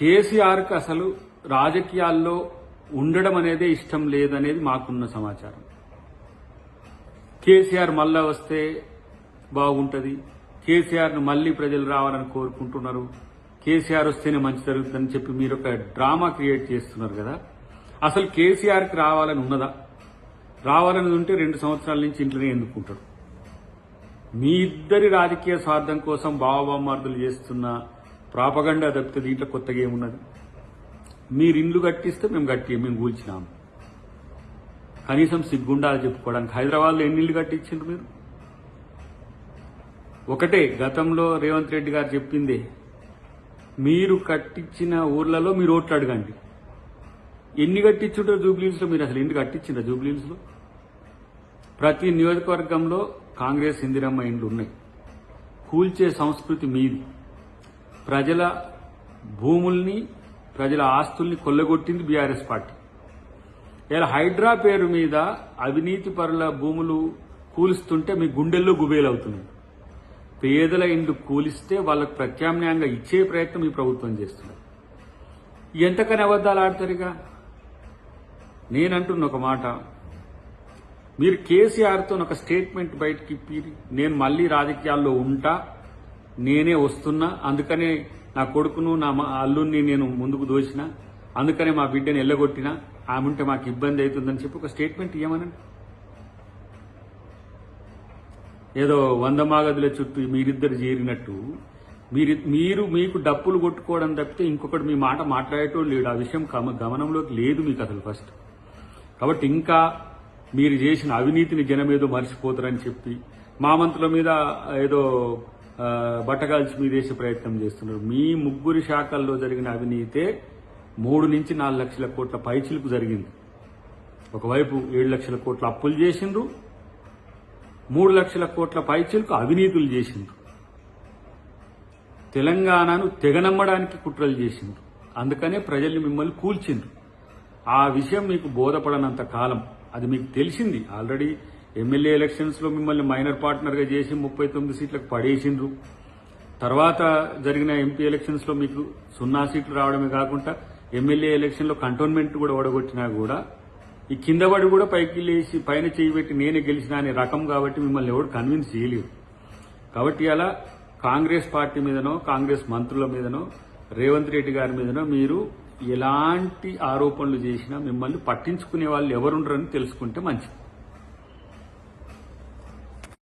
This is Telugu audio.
కేసీఆర్కి అసలు రాజకీయాల్లో ఉండడం అనేదే ఇష్టం లేదనేది మాకున్న సమాచారం. కేసీఆర్ మళ్ళా వస్తే బాగుంటుంది. కేసీఆర్ను మళ్ళీ ప్రజలు రావాలని కోరుకుంటున్నారు. కేసీఆర్ వస్తేనే మంచి జరుగుతుందని చెప్పి మీరు ఒక డ్రామా క్రియేట్ చేస్తున్నారు కదా. అసలు కేసీఆర్కి రావాలని ఉన్నదా? రావాలని ఉంటే రెండు సంవత్సరాల నుంచి ఇంట్లోనే ఎందుకుంటాడు? మీ ఇద్దరి రాజకీయ స్వార్థం కోసం బావబామార్దులు చేస్తున్న ప్రాపగండా తప్పితే దీంట్లో కొత్తగా ఏమున్నది? మీరు ఇండ్లు కట్టిస్తే మేము కట్టి మేము కూల్చినాము కనీసం సిగ్గుండాలి చెప్పుకోవడానికి. హైదరాబాద్లో ఎన్ని ఇల్లు కట్టించిండ్రు మీరు? ఒకటే గతంలో రేవంత్ రెడ్డి గారు చెప్పిందే మీరు కట్టించిన ఊర్లలో మీరు ఓట్లు అడగండి. ఎన్ని కట్టించుంటారు జూబ్లీహిల్స్లో మీరు అసలు ఎన్ని కట్టించిండ్రు జూబ్లీహిల్స్లో? ప్రతి నియోజకవర్గంలో కాంగ్రెస్ ఇందిరమ్మ ఇండ్లు ఉన్నాయి. కూల్చే సంస్కృతి మీది. ప్రజల భూముల్ని ప్రజల ఆస్తుల్ని కొల్లగొట్టింది బీఆర్ఎస్ పార్టీ. ఇలా హైడ్రా పేరు మీద అవినీతి పరుల భూములు కూలుస్తుంటే మీ గుండెల్లో గుబేలవుతుంది. పేదల ఇండ్లు కూలిస్తే వాళ్ళకు ప్రత్యామ్నాయంగా ఇచ్చే ప్రయత్నం ఈ ప్రభుత్వం చేస్తుంది. ఎంతకని అబద్దాలు ఆడతారుగా? నేనంటున్న ఒక మాట. మీరు కేసీఆర్తో ఒక స్టేట్మెంట్ బయటకి ఇప్పిరి. నేను మళ్ళీ రాజకీయాల్లో ఉంటా. నేనే వస్తున్నా అందుకనే నా కొడుకును నా అల్లుని నేను ముందుకు దోచిన అందుకనే మా బిడ్డని ఎల్లగొట్టినా ఆమె ఉంటే మాకు ఇబ్బంది అవుతుందని చెప్పి ఒక స్టేట్మెంట్ ఇవ్వమనండి ఏదో వంద మాగదుల చుట్టూ మీరిద్దరు చేరినట్టు మీరు మీరు మీకు డప్పులు కొట్టుకోవడం తప్పితే ఇంకొకటి మీ మాట మాట్లాడేటోడు లేడు. ఆ విషయం గమనంలోకి లేదు మీకు అసలు ఫస్ట్. కాబట్టి ఇంకా మీరు చేసిన అవినీతిని జనం ఏదో మర్చిపోతారని చెప్పి మా మంత్రుల మీద ఏదో బట్టగాల్చి మీద ప్రయత్నం చేస్తున్నారు. మీ ముగ్గురి శాఖల్లో జరిగిన అవినీతే మూడు నుంచి నాలుగు లక్షల కోట్ల పైచిలుపు జరిగింది. ఒకవైపు ఏడు లక్షల కోట్ల అప్పులు చేసిండ్రు మూడు లక్షల కోట్ల పైచిలుకు అవినీతులు చేసిండ్రు. తెలంగాణను తెగనమ్మడానికి కుట్రలు చేసిండ్రు. అందుకనే ప్రజల్ని మిమ్మల్ని కూల్చిండ్రు. ఆ విషయం మీకు బోధపడనంత కాలం అది మీకు తెలిసింది. ఆల్రెడీ ఎమ్మెల్యే ఎలక్షన్స్లో మిమ్మల్ని మైనర్ పార్ట్నర్గా చేసి ముప్పై తొమ్మిది సీట్లకు పడేసిండ్రు. తర్వాత జరిగిన ఎంపీ ఎలక్షన్స్లో మీకు సున్నా సీట్లు రావడమే కాకుండా ఎమ్మెల్యే ఎలక్షన్లో కంటోన్మెంట్ కూడా ఓడగొట్టినా కూడా ఈ కింద పడి కూడా పైకి లేచి పైన చేయబెట్టి నేనే గెలిచిన అనే రకం కాబట్టి మిమ్మల్ని ఎవరు కన్విన్స్ చేయలేరు. కాబట్టి అలా కాంగ్రెస్ పార్టీ మీదనో కాంగ్రెస్ మంత్రుల మీదనో రేవంత్ రెడ్డి గారి మీదనో మీరు ఎలాంటి ఆరోపణలు చేసినా మిమ్మల్ని పట్టించుకునే వాళ్ళు ఎవరుండరని తెలుసుకుంటే మంచిది.